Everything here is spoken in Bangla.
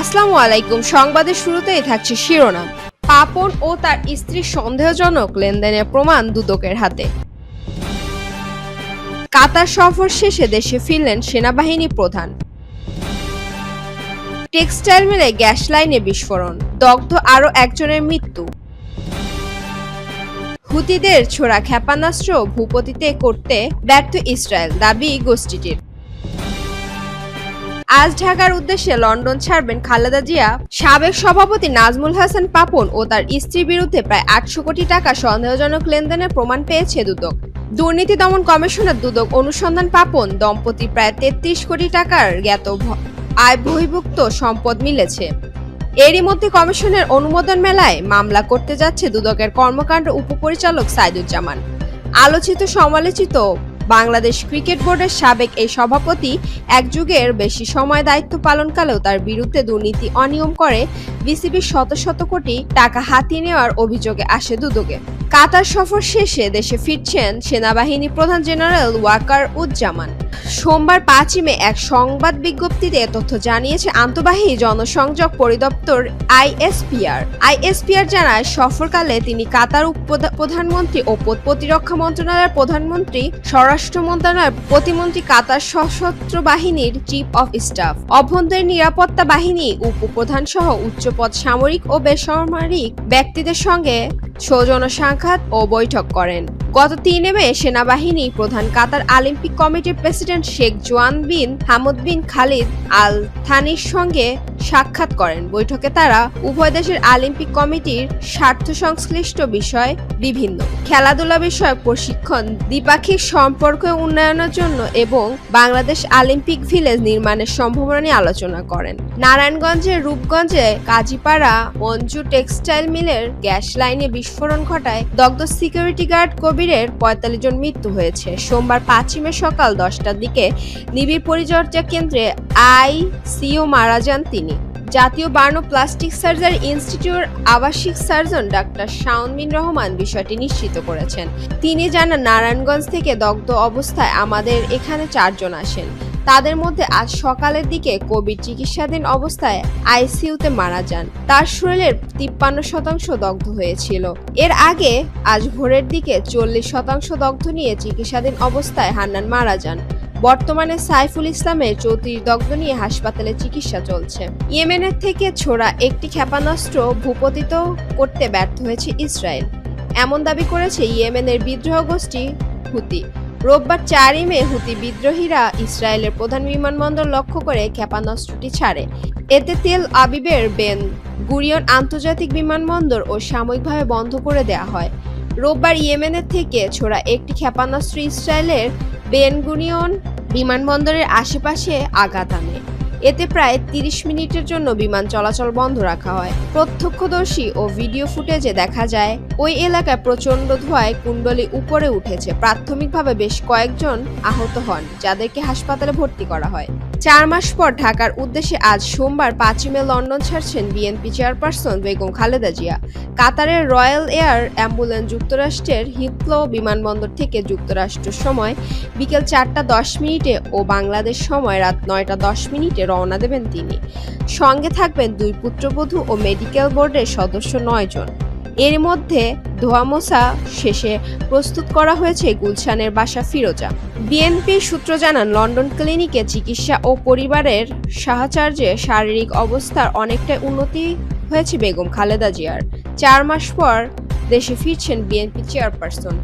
আসসালামু আলাইকুম। সংবাদের শুরুতেই থাকছে শিরোনাম। পাপন ও তার স্ত্রীর সন্দেহজনক লেনদেনের প্রমাণ দুদকের হাতে। কাতার সফর শেষে দেশে ফিরলেন সেনাবাহিনী প্রধান। টেক্সটাইল মিলে গ্যাস লাইনে বিস্ফোরণ। দগ্ধ আরও একজনের মৃত্যু। হুতিদের ছোড়া ক্ষেপণাস্ত্র ভূপতিতে করতে ব্যর্থ ইসরায়েল, দাবি গোষ্ঠীটির। আজ ঢাকার উদ্দেশ্যে লন্ডন ছাড়বেন খালেদা জিয়া। সাবেক সভাপতি নাজমুল হাসান পাপন ও তার স্ত্রীর বিরুদ্ধে প্রায় আটশো কোটি টাকা সন্দেহজনক লেনদেনের প্রমাণ পেয়েছে দুদক। দুর্নীতি দমন কমিশনের দুদক অনুসন্ধান পাপন দম্পতি প্রায় তেত্রিশ কোটি টাকার জ্ঞাত আয় বহির্ভুক্ত সম্পদ মিলেছে। এরই মধ্যে কমিশনের অনুমোদন মেলায় মামলা করতে যাচ্ছে দুদকের কর্মকাণ্ড উপপরিচালক সাইদুজ্জামান। আলোচিত সমালোচিত বাংলাদেশ ক্রিকেট বোর্ডের সাবেক এই সভাপতি এক যুগের বেশি সময় দায়িত্ব পালনকালেও তার বিরুদ্ধে দুর্নীতি অনিয়ম করে বিসিবির শত শত কোটি টাকা হাতিয়ে নেওয়ার অভিযোগে আসে দুদকে। কাতার সফর শেষে দেশে ফিরছেন সেনাবাহিনী প্রধান জেনারেল ওয়াকার উজ্জামান। সোমবার পাঁচই মে এক সংবাদ বিজ্ঞপ্তিতে তথ্য জানিয়েছে আন্তঃবাহী জনসংযোগ পরিদপ্তর আইএসপিআর। আইএসপিআর জানায়, সফরকালে তিনি কাতার প্রধানমন্ত্রী ও প্রতিরক্ষা মন্ত্রণালয়ের প্রধানমন্ত্রী, স্বরাষ্ট্র মন্ত্রণালয়ের প্রতিমন্ত্রী কাতার সশস্ত্র বাহিনীর চিফ অফ স্টাফ, অভ্যন্তরীণ নিরাপত্তা বাহিনী উপপ্রধান সহ উচ্চপদ সামরিক ও বেসামরিক ব্যক্তিদের সঙ্গে সৌজন্য সাক্ষাৎ ও বৈঠক করেন। গত তিনে মে সেনাবাহিনী প্রধান কাতার অলিম্পিক কমিটির president Sheikh Joaan bin Hamad বিন খালিদ আল থানির সঙ্গে সাক্ষাৎ করেন। বৈঠকে তারা উভয় দেশের অলিম্পিক কমিটির স্বার্থ সংশ্লিষ্ট বিষয় বিভিন্ন। খেলাধুলা বিষয়ক প্রশিক্ষণ, দ্বিপাক্ষিক সম্পর্ক উন্নয়নের জন্য এবং বাংলাদেশ অলিম্পিক ভিলেজ নির্মাণের সম্ভাবনা নিয়ে আলোচনা করেন। নারায়ণগঞ্জের রূপগঞ্জে কাজীপাড়া মঞ্জু টেক্সটাইল মিলের গ্যাস লাইনে বিস্ফোরণ ঘটায় দগ্ধ সিকিউরিটি গার্ড কবিরের পঁয়তাল্লিশ জন মৃত্যু হয়েছে। সোমবার পাঁচই মে সকাল দশটার দিকে নিবিড় পরিচর্যা কেন্দ্রে আইসিও মারা যান তিনি। জাতীয় বার্ন প্লাস্টিক সার্জারি ইনস্টিটিউট আবাসিক সার্জন ডাক্তার শাওনবিন রহমান বিষয়টি নিশ্চিত করেছেন। তিনি জানান, নারায়ণগঞ্জ থেকে দগ্ধ অবস্থায় আমাদের এখানে চারজন আসেন। তাদের মধ্যে আজ সকালের দিকে কোভিড চিকিৎসাধীন অবস্থায় আইসিইউতে মারা যান। তার শরীরের তিপ্পান্ন শতাংশ দগ্ধ হয়েছিল। এর আগে আজ ভোরের দিকে চল্লিশ শতাংশ দগ্ধ নিয়ে চিকিৎসাধীন অবস্থায় হান্নান মারা যান। বর্তমানে সাইফুল ইসলামের চৌত্রিশ দগ্ধ নিয়ে হাসপাতালে চিকিৎসা চলছে। ইয়েমেনের থেকে ছোড়া একটি ক্ষেপণাস্ত্র ভূপতিত করতে ব্যর্থ হয়েছে ইসরায়েল। এমন দাবি করেছে ইয়েমেনের বিদ্রোহ গোষ্ঠী হুতি। রোববার চারই মে হুতি বিদ্রোহীরা ইসরায়েলের প্রধান বিমানবন্দর লক্ষ্য করে ক্ষেপণাস্ত্রটি ছাড়ে। এতে তেল আবিবের বেন, গুরিয়ন আন্তর্জাতিক বিমানবন্দর ও সাময়িকভাবে বন্ধ করে দেয়া হয়। রোববার ইয়েমেনের থেকে ছোড়া একটি ক্ষেপণাস্ত্র ইসরায়েলের বেনগুনিয়ন বিমানবন্দরের আশেপাশে আঘাত আনে। এতে প্রায় তিরিশ মিনিটের জন্য বিমান চলাচল বন্ধ রাখা হয়। প্রত্যক্ষদর্শী ও ভিডিও ফুটেজে দেখা যায়, ওই এলাকায় প্রচণ্ড ধোঁয়ায় কুণ্ডলি উপরে উঠেছে। প্রাথমিকভাবে বেশ কয়েকজন আহত হন, যাদেরকে হাসপাতালে ভর্তি করা হয়। চার মাস পর ঢাকার উদ্দেশ্যে আজ সোমবার পাঁচই মে লন্ডন ছাড়ছেন বিএনপি চেয়ারপারসন বেগম খালেদা জিয়া। কাতারের রয়্যাল এয়ার অ্যাম্বুলেন্স যুক্তরাষ্ট্রের হিথ্রো বিমানবন্দর থেকে যুক্তরাষ্ট্র সময় বিকেল চারটা দশ মিনিটে ও বাংলাদেশ সময় রাত নয়টা দশ মিনিটে রওনা দেবেন তিনি। সঙ্গে থাকবেন দুই পুত্রবধূ ও মেডিকেল বোর্ডের সদস্য নয় জন এর মধ্যে ধোয়ামোসা শেষে প্রস্তুত করা হয়েছে গুলশানের বাসা ফিরোজা। বিএনপি সূত্র জানান, লন্ডন ক্লিনিকে চিকিৎসা ও পরিবারের সাহাচার্যে শারীরিক অবস্থার অনেকটাই উন্নতি হয়েছে বেগম খালেদা জিয়ার। চার মাস পর দেশে ফিরছেন বিএনপি চেয়ারপারসন।